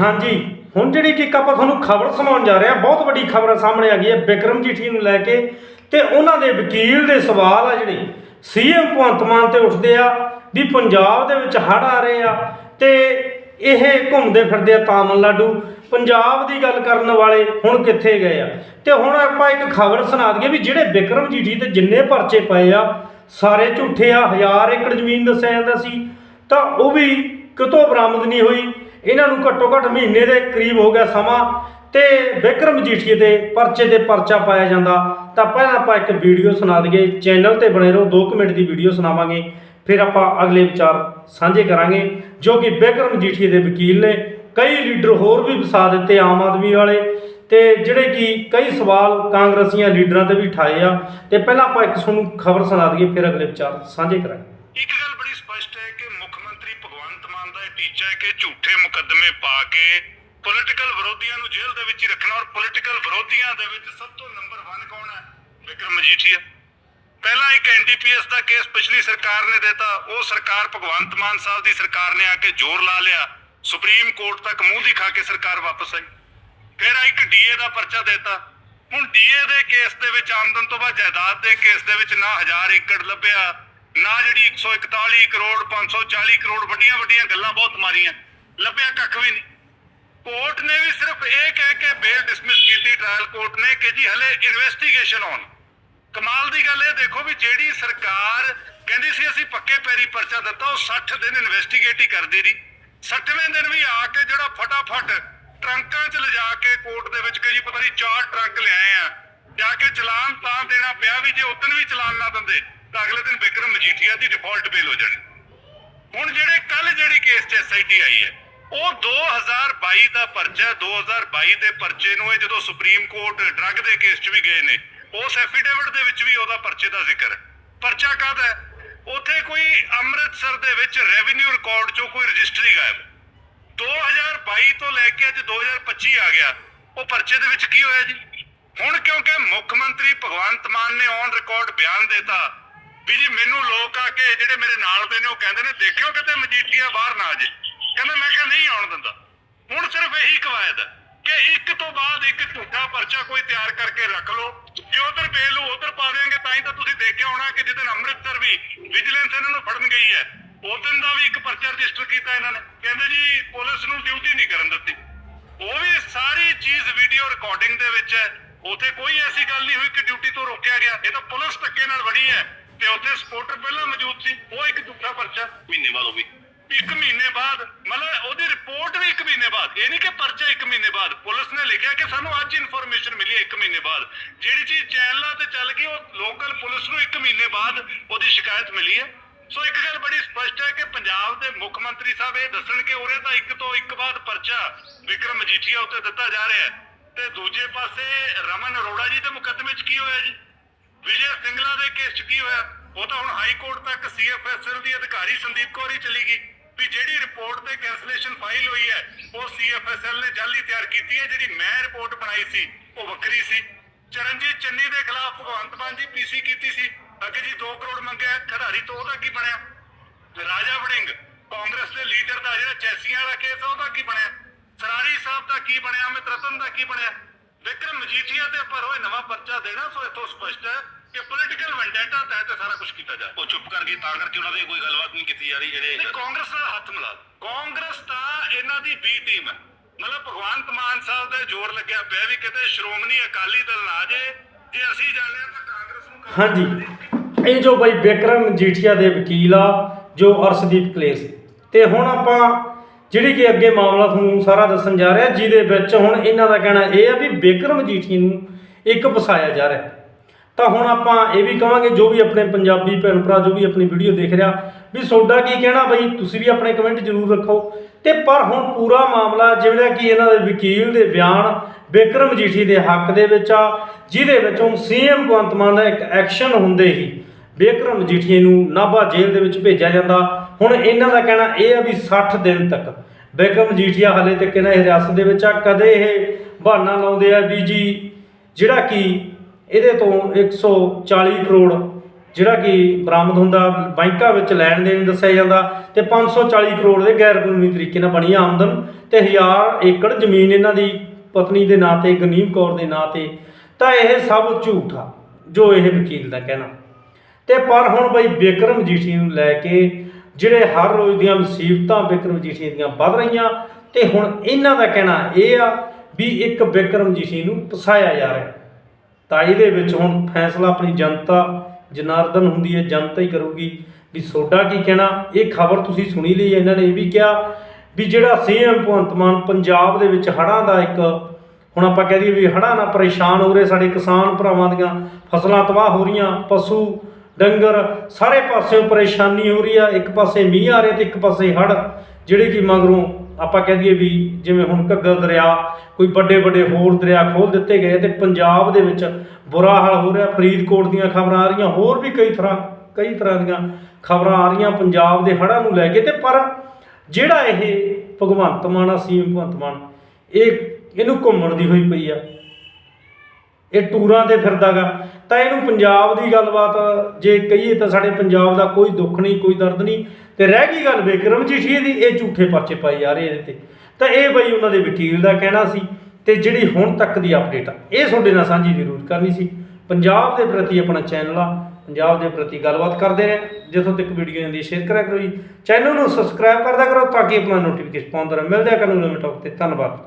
ਹਾਂਜੀ, ਹੁਣ ਜਿਹੜੀ ਕਿ ਇੱਕ ਆਪਾਂ ਤੁਹਾਨੂੰ ਖਬਰ ਸੁਣਾਉਣ ਜਾ ਰਹੇ ਹਾਂ, ਬਹੁਤ ਵੱਡੀ ਖਬਰ ਸਾਹਮਣੇ ਆ ਗਈ ਹੈ ਵਿਕਰਮ ਜੀਠੀ ਨੂੰ ਲੈ ਕੇ ਤੇ ਉਹਨਾਂ ਦੇ ਵਕੀਲ ਦੇ ਸਵਾਲ ਆ ਜਿਹੜੇ। ਸੀਐਮ ਭਗਵੰਤ ਮਾਨ ਤੇ ਉੱਠਦੇ ਆ ਵੀ ਪੰਜਾਬ ਦੇ ਵਿੱਚ ਹੜ੍ਹ ਆ ਰਹੇ ਆ ਤੇ ਇਹ ਘੁੰਮਦੇ ਫਿਰਦੇ ਆ ਤਾਮਿਲਨਾਡੂ ਪੰਜਾਬ ਦੀ ਗੱਲ ਕਰਨ ਵਾਲੇ ਹੁਣ ਕਿੱਥੇ ਗਏ ਆ? ਤੇ ਹੁਣ ਆਪਾਂ ਇੱਕ ਖਬਰ ਸੁਣਾ ਦਈਏ ਵੀ ਜਿਹੜੇ ਵਿਕਰਮ ਜੀਠੀ ਤੇ ਜਿੰਨੇ ਪਰਚੇ ਪਏ ਆ, ਸਾਰੇ ਝੂਠੇ ਆ, ਹਜ਼ਾਰ ਏਕੜ ਜ਼ਮੀਨ ਦੱਸਿਆ ਜਾਂਦਾ ਸੀ, ਤਾਂ ਉਹ ਵੀ ਕਿਤੋਂ ਬਰਾਮਦ ਨਹੀਂ ਹੋਈ? ਇਹਨਾਂ ਨੂੰ ਘੱਟੋ ਘੱਟ ਮਹੀਨੇ ਦੇ ਕਰੀਬ ਹੋ ਗਿਆ ਸਮਾਂ ਤੇ ਵਿਕਰਮ ਜੀਠੀਏ ਦੇ ਪਰਚੇ 'ਤੇ ਪਰਚਾ ਪਾਇਆ ਜਾਂਦਾ। ਤਾਂ ਪਹਿਲਾਂ ਆਪਾਂ ਇੱਕ ਵੀਡੀਓ ਸੁਣਾ ਦਈਏ, ਚੈਨਲ ਤੇ ਬਣੇ ਰਹੋ 2 ਮਿੰਟ ਦੀ ਵੀਡੀਓ ਸੁਣਾਵਾਂਗੇ। ਫਿਰ ਆਪਾਂ ਅਗਲੇ ਵਿਚਾਰ ਸਾਂਝੇ ਕਰਾਂਗੇ, ਜੋ ਕਿ ਵਿਕਰਮ ਜੀਠੀਏ ਦੇ ਵਕੀਲ ਨੇ ਕਈ ਲੀਡਰ ਹੋਰ ਵੀ ਵਸਾ ਦਿੱਤੇ ਆਮ ਆਦਮੀ ਵਾਲੇ ਤੇ ਜਿਹੜੇ ਕਿ ਕਈ ਸਵਾਲ ਕਾਂਗਰਸੀਆਂ ਲੀਡਰਾਂ ਤੇ ਵੀ ਠਾਏ ਆ। ਤੇ ਪਹਿਲਾਂ ਆਪਾਂ ਇੱਕ ਤੁਹਾਨੂੰ ਖਬਰ ਸੁਣਾ ਦਈਏ, ਫਿਰ ਅਗਲੇ ਵਿਚਾਰ ਸਾਂਝੇ ਕਰਾਂਗੇ। ਇੱਕ ਗੱਲ ਬੜੀ ਸਪਸ਼ਟ ਹੈ ਕਿ ਮੁੱਖ ਮੰਤਰੀ ਭਗਵੰਤ ਮਾਨ ਦਾ ਇਹ ਟੀਚਾ ਹੈ ਕਿ ਝੂਠੇ ਮੁਕੱਦਮੇ ਪਾ ਕੇ ਪੋਲੀਟੀਕਲ ਵਿਰੋਧੀਆਂ ਨੂੰ ਜੇਲ੍ਹ ਦੇ ਵਿੱਚ ਹੀ ਰੱਖਣਾ ਔਰ ਪੋਲੀਟੀਕਲ ਵਿਰੋਧੀਆਂ ਦੇ ਵਿੱਚ ਸਭ ਤੋਂ ਨੰਬਰ 1 ਕੌਣ ਹੈ? ਵਿਕਰਮ ਮਜੀਠੀਆ ਪਹਿਲਾਂ ਇੱਕ ਐਨਡੀਪੀਐਸ ਦਾ ਕੇਸ ਪਿਛਲੀ ਸਰਕਾਰ ਨੇ ਦਿੱਤਾ। ਉਹ ਸਰਕਾਰ ਭਗਵੰਤ ਮਾਨ ਸਾਹਿਬ ਦੀ ਸਰਕਾਰ ਨੇ ਆ ਕੇ ਜ਼ੋਰ ਲਾ ਲਿਆ। ਸੁਪਰੀਮ ਕੋਰਟ ਤੱਕ ਮੂੰਹ ਦਿਖਾ ਕੇ ਸਰਕਾਰ ਵਾਪਸ ਆਈ। ਫਿਰ ਆ ਇੱਕ ਡੀਏ ਦਾ ਪਰਚਾ ਦਿੱਤਾ। ਹੁਣ ਡੀਏ ਦੇ ਕੇਸ ਦੇ ਵਿੱਚ ਆਮਦਨ ਤੋਂ ਬਾਅਦ ਜਾਇਦਾਦ ਦੇ ਕੇਸ ਦੇ ਵਿੱਚ ਨਾ 1000 ਏਕੜ ਲੱਭਿਆ। ਨਾ ਜਿਹੜੀ 141 ਕਰੋੜ 540 ਕਰੋੜ ਵੱਡੀਆਂ ਵੱਡੀਆਂ ਗੱਲਾਂ ਬਹੁਤ ਮਾਰੀਆਂ। ਲੱਭਿਆ ਕੱਖ ਵੀ ਨਹੀਂ। ਕੋਰਟ ਨੇ ਵੀ ਸਿਰਫ ਇਹ ਕਹਿ ਕੇ ਬੇਲ ਡਿਸਮਿਸ ਕੀਤੀ ਟ੍ਰਾਇਲ ਕੋਰਟ ਨੇ, ਕਿ ਜੀ ਹਲੇ ਇਨਵੈਸਟੀਗੇਸ਼ਨ ਹੋਣ ਕਮਾਲ ਦੀ ਗੱਲ ਇਹ ਦੇਖੋ ਵੀ ਜਿਹੜੀ ਸਰਕਾਰ ਕਹਿੰਦੀ ਸੀ ਅਸੀਂ ਪੱਕੇ ਪੈਰੀ ਪਰਚਾ ਦਿੱਤਾ, ਉਹ 60 ਦਿਨ ਇਨਵੈਸਟੀਗੇਟ ਹੀ ਕਰਦੀ ਰਹੀ। 60ਵੇਂ ਦਿਨ ਵੀ ਆ ਕੇ ਜਿਹੜਾ ਫਟਾਫਟ ਟਰੰਕਾਂ 'ਚ ਲਿਜਾ ਕੇ ਕੋਰਟ ਦੇ ਵਿੱਚ ਕਿ ਜੀ ਪਤਾ ਨਹੀਂ ਚਾਰ ਟਰੰਕ ਲਿਆਏ ਆ। ਜਾ ਕੇ ਚਲਾਨ ਤਾਂ ਦੇਣਾ ਪਿਆ ਵੀ ਜੇ ਉਦੋਂ ਵੀ ਚਲਾਨ ਨਾ ਦਿੰਦੇ। ਤਾਂ ਅਗਲੇ ਦਿਨ ਵਿਕਰਮ ਮਜੀਠੀਆ ਦੀ ਡਿਫਾਲਟ ਬੇਲ ਹੋ ਜਾਣੀ। ਹੁਣ ਜਿਹੜੇ ਕੱਲ ਜਿਹੜੀ ਕੇਸ 'ਚ ਐਸਆਈਟੀ ਆਈ ਹੈ, ਉਹ 2022 ਦਾ ਪਰਚਾ 2022 ਦੇ ਪਰਚੇ ਨੂੰ ਇਹ ਜਦੋਂ ਸੁਪਰੀਮ ਕੋਰਟ ਡਰੱਗ ਦੇ ਕੇਸ 'ਚ ਵੀ ਗਏ ਨੇ, ਉਸ ਐਫੀਡੇਵਿਟ ਦੇ ਵਿੱਚ ਵੀ ਉਹਦਾ ਪਰਚੇ ਦਾ ਜ਼ਿਕਰ ਹੈ। ਪਰਚਾ ਕਾਹਦਾ ਹੈ? ਉੱਥੇ ਕੋਈ ਅੰਮ੍ਰਿਤਸਰ ਦੇ ਵਿੱਚ ਰੈਵਨਿਊ ਰਿਕਾਰਡ 'ਚੋਂ ਕੋਈ ਰਜਿਸਟਰੀ ਗਾਇਬ। 2022 ਤੋਂ ਲੈ ਕੇ ਅੱਜ 2025 ਆ ਗਿਆ। ਉਹ ਪਰਚੇ ਦੇ ਵਿੱਚ ਕੀ ਹੋਇਆ ਜੀ? ਹੁਣ ਕਿਉਂਕਿ ਮੁੱਖ ਮੰਤਰੀ ਭਗਵੰਤ ਮਾਨ ਨੇ ਔਨ ਰਿਕਾਰਡ ਬਿਆਨ ਦਿੱਤਾ ਵੀ ਜੀ ਮੈਨੂੰ ਲੋਕ ਆ ਕੇ ਜਿਹੜੇ ਮੇਰੇ ਨਾਲ ਦੇ ਨੇ, ਉਹ ਕਹਿੰਦੇ ਨੇ, ਦੇਖਿਓ ਕਿਤੇ ਮਜੀਠੀਆ ਬਾਹਰ ਨਾ ਆ ਜੇ। ਕਹਿੰਦਾ ਮੈਂ ਕਿਹਾ ਨਹੀਂ ਆਉਣ ਦਿੰਦਾ। ਹੁਣ ਸਿਰਫ ਇਹੀ ਕਵਾਇਦ ਹੈ ਕਿ ਇੱਕ ਤੋਂ ਬਾਅਦ ਇੱਕ ਝੂਠਾ ਪਰਚਾ ਕੋਈ ਤਿਆਰ ਕਰਕੇ ਰੱਖ ਲਓ। ਜੇ ਉਧਰ ਬੇਲ ਉਧਰ ਪਾ ਦੇਣਗੇ ਤਾਂ ਹੀ ਤਾਂ ਤੁਸੀਂ ਦੇਖਿਆ ਹੋਣਾ ਕਿ ਜਿੱਦਨ ਅੰਮ੍ਰਿਤਸਰ ਵੀ ਵਿਜੀਲੈਂਸ ਇਹਨਾਂ ਨੂੰ ਫੜਨ ਗਈ ਹੈ ਉਦੋਂ ਦਾ ਵੀ ਇੱਕ ਪਰਚਾ ਰਜਿਸਟਰ ਕੀਤਾ ਇਹਨਾਂ ਨੇ। ਕਹਿੰਦੇ ਜੀ, ਪੁਲਿਸ ਨੂੰ ਡਿਊਟੀ ਨਹੀਂ ਕਰਨ ਦਿੱਤੀ। ਉਹ ਵੀ ਸਾਰੀ ਚੀਜ਼ ਵੀਡੀਓ ਰਿਕਾਰਡਿੰਗ ਦੇ ਵਿੱਚ ਹੈ। ਉਥੇ ਕੋਈ ਐਸੀ ਗੱਲ ਨਹੀਂ ਹੋਈ ਕਿ ਡਿਊਟੀ ਤੋਂ ਰੋਕਿਆ ਗਿਆ। ਇਹ ਤਾਂ ਪੁਲਿਸ ਧੱਕੇ ਨਾਲ ਵੜੀ ਹੈ। ਤੇ ਉੱਥੇ ਸਪੋਰਟਰ ਪਹਿਲਾਂ ਮੌਜੂਦ ਸੀ, ਉਹ ਇੱਕ ਦੂਸਰਾ ਪਰਚਾ ਮਹੀਨੇ ਬਾਅਦ ਉਹ ਵੀ ਇੱਕ ਮਹੀਨੇ ਬਾਅਦ, ਮਤਲਬ ਉਹਦੀ ਰਿਪੋਰਟ ਵੀ ਇੱਕ ਮਹੀਨੇ ਬਾਅਦ, ਇਹ ਨਹੀਂ ਕਿ ਪਰਚਾ ਇੱਕ ਮਹੀਨੇ ਬਾਅਦ, ਪੁਲਿਸ ਨੇ ਲਿਖਿਆ ਕਿ ਸਾਨੂੰ ਅੱਜ ਇਨਫੋਰਮੇਸ਼ਨ ਮਿਲੀ ਹੈ ਇੱਕ ਮਹੀਨੇ ਬਾਅਦ। ਜਿਹੜੀ ਚੀਜ਼ ਚੈਨਲਾਂ ਤੇ ਚੱਲ ਗਈ, ਉਹ ਲੋਕਲ ਪੁਲਿਸ ਨੂੰ ਇੱਕ ਮਹੀਨੇ ਬਾਅਦ ਉਹਦੀ ਸ਼ਿਕਾਇਤ ਮਿਲੀ ਹੈ। ਸੋ ਇੱਕ ਗੱਲ ਬੜੀ ਸਪਸ਼ਟ ਹੈ ਕਿ ਪੰਜਾਬ ਦੇ ਮੁੱਖ ਮੰਤਰੀ ਸਾਹਿਬ ਇਹ ਦੱਸਣ ਕਿ ਉਰੇ ਤਾਂ ਇੱਕ ਤੋਂ ਇੱਕ ਬਾਅਦ ਪਰਚਾ ਵਿਕਰਮ ਮਜੀਠੀਆ ਉੱਤੇ ਦਿੱਤਾ ਜਾ ਰਿਹਾ ਹੈ। ਤੇ ਦੂਜੇ ਪਾਸੇ ਰਮਨ ਅਰੋੜਾ ਜੀ ਦੇ ਮੁਕੱਦਮੇ 'ਚ ਕੀ ਹੋਇਆ ਜੀ? ਵਿਜੇ ਸਿੰਗਲਾ ਦੇ ਕੇਸ 'ਚ ਕੀ ਹੋਇਆ? ਉਹ ਤਾਂ ਹੁਣ ਹਾਈ ਕੋਰਟ ਤੱਕ ਸੀਐਫਐਸਐਲ ਦੀ ਅਧਿਕਾਰੀ ਸੰਦੀਪ ਕੌਰ ਹੀ ਚਲੀ ਗਈ ਵੀ ਜਿਹੜੀ ਰਿਪੋਰਟ ਤੇ ਕੈਂਸਲੇਸ਼ਨ ਫਾਈਲ ਹੋਈ ਹੈ, ਉਹ ਸੀਐਫਐਸਐਲ ਨੇ ਜਾਲੀ ਤਿਆਰ ਕੀਤੀ ਹੈ, ਜਿਹੜੀ ਮੈਂ ਰਿਪੋਰਟ ਬਣਾਈ ਸੀ, ਉਹ ਵੱਖਰੀ ਸੀ। ਚਰਨਜੀਤ ਚੰਨੀ ਦੇ ਖਿਲਾਫ ਭਗਵੰਤ ਮਾਨ ਜੀ ਪੀਸੀ ਕੀਤੀ ਸੀ, ਅੱਗੇ ਜੀ 2 ਕਰੋੜ ਮੰਗਿਆ, ਖਿਡਾਰੀ ਤੋਂ ਉਹਦਾ ਕੀ ਬਣਿਆ? ਰਾਜਾ ਵੜਿੰਗ, ਕਾਂਗਰਸ ਦੇ ਲੀਡਰ ਦਾ ਜਿਹੜਾ ਚੈਸੀਆਂ ਵਾਲਾ ਕੇਸ ਆ, ਉਹਦਾ ਕੀ ਬਣਿਆ? ਸਰਾਰੀ ਸਾਹਿਬ ਦਾ ਕੀ ਬਣਿਆ? ਅਮਿਤ ਰਤਨ ਦਾ ਕੀ ਬਣਿਆ? ਵਿਕਰਮ ਮਜੀਠੀਆ ਤੇ ਪਰ ਹੋਏ ਨਵਾਂ ਪਰਚਾ ਦੇਣਾ, ਸੋ ਇਥੋਂ ਸਪਸ਼ਟ ਹੈ ਕਿ ਪੋਲੀਟੀਕਲ ਵੈਂਡੇਟਾ ਤਹਿਤ ਸਾਰਾ ਕੁਝ ਕੀਤਾ ਜਾ ਉਹ ਚੁੱਪ ਕਰ ਗਈ ਤਾਂ ਕਰਕੇ ਉਹਨਾਂ ਦੀ ਕੋਈ ਗੱਲਬਾਤ ਨਹੀਂ ਕੀਤੀ ਜਾ ਰਹੀ ਜਿਹੜੇ ਨਹੀਂ ਕਾਂਗਰਸ ਨਾਲ ਹੱਥ ਮਿਲਾ ਲਓ। ਕਾਂਗਰਸ ਤਾਂ ਇਹਨਾਂ ਦੀ ਬੀ ਟੀਮ ਹੈ। ਮਤਲਬ ਭਗਵੰਤ ਮਾਨ ਸਾਹਿਬ ਦਾ ਜ਼ੋਰ ਲੱਗਿਆ ਪਿਆ ਵੀ ਕਿਤੇ ਸ਼੍ਰੋਮਣੀ ਅਕਾਲੀ ਦਲ ਨਾ ਜੇ। ਜੇ ਅਸੀਂ ਜਾਂਦੇ ਹਾਂ ਤਾਂ ਕਾਂਗਰਸ ਨੂੰ ਹਾਂਜੀ। ਇਹ ਜੋ ਬਾਈ ਵਿਕਰਮ ਜੀਠੀਆ ਦੇ ਵਕੀਲ ਆ ਜੋ ਅਰਸ਼ਦੀਪ ਕਲੇਸ ਤੇ ਹੁਣ ਆਪਾਂ ਜਿਹੜੀ ਕਿ ਅੱਗੇ ਮਾਮਲਾ ਤੁਹਾਨੂੰ ਸਾਰਾ ਦੱਸਣ ਜਾ ਰਿਹਾ ਜਿਹਦੇ ਵਿੱਚ ਹੁਣ ਇਹਨਾਂ ਦਾ ਕਹਿਣਾ ਇਹ ਆ ਵੀ ਵਿਕਰਮ ਜੀਠੀ ਨੂੰ ਇੱਕ ਵਸਾਇਆ ਜਾ ਰਿਹਾ। ਤਾਂ ਹੁਣ ਆਪਾਂ ਇਹ ਵੀ ਕਹਾਂਗੇ ਜੋ ਵੀ ਆਪਣੇ ਪੰਜਾਬੀ ਭੈਣ ਭਰਾ, ਜੋ ਵੀ ਆਪਣੀ ਵੀਡੀਓ ਦੇਖ ਰਿਹਾ, ਵੀ ਤੁਹਾਡਾ ਕੀ ਕਹਿਣਾ ਬਈ? ਤੁਸੀਂ ਵੀ ਆਪਣੇ ਕਮੈਂਟ ਜ਼ਰੂਰ ਰੱਖੋ। ਤੇ ਪਰ ਹੁਣ ਪੂਰਾ ਮਾਮਲਾ ਜਿਹੜਾ ਕਿ ਇਹਨਾਂ ਦੇ ਵਕੀਲ ਦੇ ਬਿਆਨ ਵਿਕਰਮ ਜੀਠੀ ਦੇ ਹੱਕ ਦੇ ਵਿੱਚ ਆ, ਜਿਹਦੇ ਵਿੱਚ ਹੁਣ ਸੀਐਮ ਭਗਵੰਤ ਮਾਨ ਦਾ ਇੱਕ ਐਕਸ਼ਨ ਹੁੰਦੇ ਹੀ ਵਿਕਰਮ ਜੀਠੀ ਨੂੰ ਨਾਭਾ ਜੇਲ੍ਹ ਦੇ ਵਿੱਚ ਭੇਜਿਆ ਜਾਂਦਾ। ਹੁਣ ਇਹਨਾਂ ਦਾ ਕਹਿਣਾ ਇਹ ਆ ਵੀ 60 ਦਿਨ ਤੱਕ ਵਿਕਰਮ ਜੀਠੀਆ ਹਾਲੇ ਤੱਕ ਇਹਨਾਂ ਦੀ ਹਿਰਾਸਤ ਦੇ ਵਿੱਚ ਆ। ਕਦੇ ਇਹ ਬਹਾਨਾ ਲਾਉਂਦੇ ਆ ਵੀ ਜੀ, ਜਿਹੜਾ ਕਿ ਇਹਦੇ ਤੋਂ 140 ਕਰੋੜ ਜਿਹੜਾ ਕਿ ਬਰਾਮਦ ਹੁੰਦਾ, ਬੈਂਕਾਂ ਵਿੱਚ ਲੈਣ ਦੇਣ ਦੱਸਿਆ ਜਾਂਦਾ ਤੇ 540 ਕਰੋੜ ਦੇ ਗੈਰ ਕਾਨੂੰਨੀ ਤਰੀਕੇ ਨਾਲ ਬਣੀ ਆਮਦਨ ਤੇ 1000 ਏਕੜ ਜ਼ਮੀਨ ਇਹਨਾਂ ਦੀ ਪਤਨੀ ਦੇ ਨਾਂ ਤੇ, ਗਨੀਮ ਕੌਰ ਦੇ ਨਾਂ ਤੇ। ਤਾਂ ਇਹ ਸਭ ਝੂਠ ਆ ਜੋ ਇਹ ਵਕੀਲ ਦਾ ਕਹਿਣਾ। ਤੇ ਪਰ ਹੁਣ ਬਈ ਬਿਕਰਮ ਜੀਠੀ ਨੂੰ ਲੈ ਕੇ ਜਿਹੜੇ ਹਰ ਰੋਜ਼ ਦੀਆਂ ਮੁਸੀਬਤਾਂ ਬਿਕਰਮ ਜੀਠੀ ਦੀਆਂ ਵੱਧ ਰਹੀਆਂ ਤੇ ਹੁਣ ਇਹਨਾਂ ਦਾ ਕਹਿਣਾ ਇਹ ਆ ਵੀ ਇੱਕ ਬਿਕਰਮ ਜੀਠੀ ਨੂੰ ਫਸਾਇਆ ਜਾ ਰਿਹਾ। ਤਾਂ ਇਹਦੇ ਵਿੱਚ ਹੁਣ ਫੈਸਲਾ ਆਪਣੀ ਜਨਤਾ, ਜਨਾਰਦਨ ਹੁੰਦੀ ਹੈ, ਜਨਤਾ ਹੀ ਕਰੂਗੀ। ਵੀ ਸੋਡਾ ਕੀ ਕਹਿਣਾ? ਇਹ ਖਬਰ ਤੁਸੀਂ ਸੁਣੀ ਲਈ ਇਹਨਾਂ ਨੇ ਇਹ ਵੀ ਕਿਹਾ ਵੀ ਜਿਹੜਾ ਸੀਐਮ ਭਗਵੰਤ ਮਾਨ ਪੰਜਾਬ ਦੇ ਵਿੱਚ ਹੜ੍ਹਾਂ ਦਾ ਇੱਕ, ਹੁਣ ਆਪਾਂ ਕਹਿ ਦਈਏ ਵੀ ਹੜ੍ਹਾਂ ਨਾਲ ਪਰੇਸ਼ਾਨ ਹੋ ਰਹੇ ਸਾਡੇ ਕਿਸਾਨ ਭਰਾਵਾਂ ਦੀਆਂ, ਫਸਲਾਂ ਤਬਾਹ ਹੋ ਰਹੀਆਂ, ਪਸ਼ੂ ਡੰਗਰ, ਸਾਰੇ ਪਾਸਿਓਂ ਪਰੇਸ਼ਾਨੀ ਹੋ ਰਹੀ ਆ। ਇੱਕ ਪਾਸੇ ਮੀਂਹ ਆ ਰਿਹਾ ਤੇ ਇੱਕ ਪਾਸੇ ਹੜ੍ਹ, ਜਿਹੜੇ ਕਿ ਮਗਰੋਂ ਆਪਾਂ ਕਹਿ ਦਈਏ ਵੀ ਜਿਵੇਂ ਹੁਣ ਘੱਗਰ ਦਰਿਆ, ਕੋਈ ਵੱਡੇ ਵੱਡੇ ਹੋਰ ਦਰਿਆ ਖੋਲ ਦਿੱਤੇ ਗਏ ਤੇ ਪੰਜਾਬ ਦੇ ਵਿੱਚ ਬੁਰਾ ਹਾਲ ਹੋ ਰਿਹਾ। ਫਰੀਦਕੋਟ ਦੀਆਂ ਖਬਰਾਂ ਆ ਰਹੀਆਂ, ਹੋਰ ਵੀ ਕਈ ਤਰ੍ਹਾਂ ਕਈ ਤਰ੍ਹਾਂ ਦੀਆਂ ਖਬਰਾਂ ਆ ਰਹੀਆਂ ਪੰਜਾਬ ਦੇ ਹੜ੍ਹਾਂ ਨੂੰ ਲੈ ਕੇ ਤੇ ਪਰ ਜਿਹੜਾ ਇਹ ਭਗਵੰਤ ਮਾਨ ਆ, ਸੀਐਮ ਭਗਵੰਤ ਮਾਨ, ਇਹ ਇਹਨੂੰ ਘੁੰਮਣ ਦੀ ਹੋਈ ਪਈ ਆ। ਇਹ ਟੂਰਾਂ ਤੇ ਫਿਰਦਾਗਾ। ਤਾਂ ਇਹਨੂੰ ਪੰਜਾਬ ਦੀ ਗੱਲਬਾਤ, ਜੇ ਕਹੀਏ ਤਾਂ ਸਾਡੇ ਪੰਜਾਬ ਦਾ ਕੋਈ ਦੁੱਖ ਨਹੀਂ, ਕੋਈ ਦਰਦ ਨਹੀਂ। ਤੇ ਰਹਿ ਗਈ ਗੱਲ ਬਿਕਰਮ ਦੀ, ਇਹ ਝੂਠੇ ਪਰਚੇ ਪਾਈ ਜਾ ਰਹੇ ਇਹਦੇ ਤੇ। ਤਾਂ ਇਹ ਬਈ ਉਹਨਾਂ ਦੇ ਵਕੀਲ ਦਾ ਕਹਿਣਾ ਸੀ, ਤੇ ਜਿਹੜੀ ਹੁਣ ਤੱਕ ਦੀ ਅਪਡੇਟ ਆ, ਇਹ ਤੁਹਾਡੇ ਨਾਲ ਸਾਂਝੀ ਜ਼ਰੂਰ ਕਰਨੀ ਸੀ। ਪੰਜਾਬ ਦੇ ਪ੍ਰਤੀ ਆਪਣਾ ਚੈਨਲ ਆ, ਪੰਜਾਬ ਦੇ ਪ੍ਰਤੀ ਗੱਲਬਾਤ ਕਰਦੇ ਰਹੇ। ਜਿੱਥੋਂ ਤੱਕ ਵੀਡੀਓ ਜਾਂਦੀ ਸ਼ੇਅਰ ਕਰਿਆ ਕਰੋ ਜੀ। ਚੈਨਲ ਨੂੰ ਸਬਸਕ੍ਰਾਈਬ ਕਰਦਾ ਕਰੋ, ਤਾਂ ਕਿ ਆਪਣਾ ਨੋਟੀਫਿਕੇਸ਼ਨ ਪਾਉਂਦਾ ਰਹੇ ਮਿਲਦੇ ਆ ਕੱਲ੍ਹ ਨੂੰ ਨਵੇਂ ਟੌਪ ਤੇ, ਧੰਨਵਾਦ।